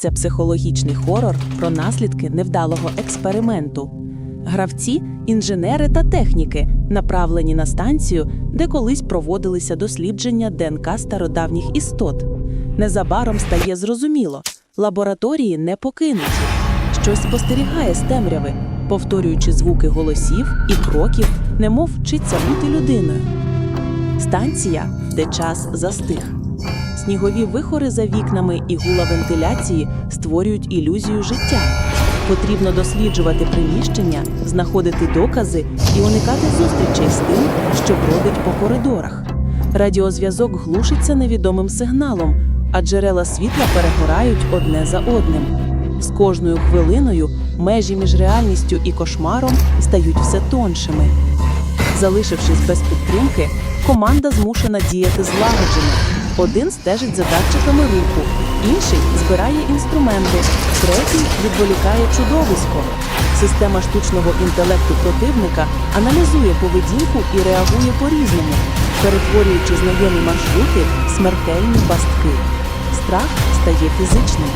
Це психологічний хорор про наслідки невдалого експерименту. Гравці інженери та техніки, направлені на станцію, де колись проводилися дослідження ДНК стародавніх істот. Незабаром стає зрозуміло, лабораторії не покинуті. Щось спостерігає з темряви, повторюючи звуки голосів і кроків, немов вчиться бути людиною. Станція, де час застиг. Снігові вихори за вікнами і гула вентиляції створюють ілюзію життя. Потрібно досліджувати приміщення, знаходити докази і уникати зустрічей з тим, що бродить по коридорах. Радіозв'язок глушиться невідомим сигналом, а джерела світла перегорають одне за одним. З кожною хвилиною межі між реальністю і кошмаром стають все тоншими. Залишившись без підтримки, команда змушена діяти злагоджено. Один стежить за датчиками руху, інший збирає інструменти, третій відволікає чудовисько. Система штучного інтелекту противника аналізує поведінку і реагує по-різному, перетворюючи знайомі маршрути в смертельні пастки. Страх стає фізичним.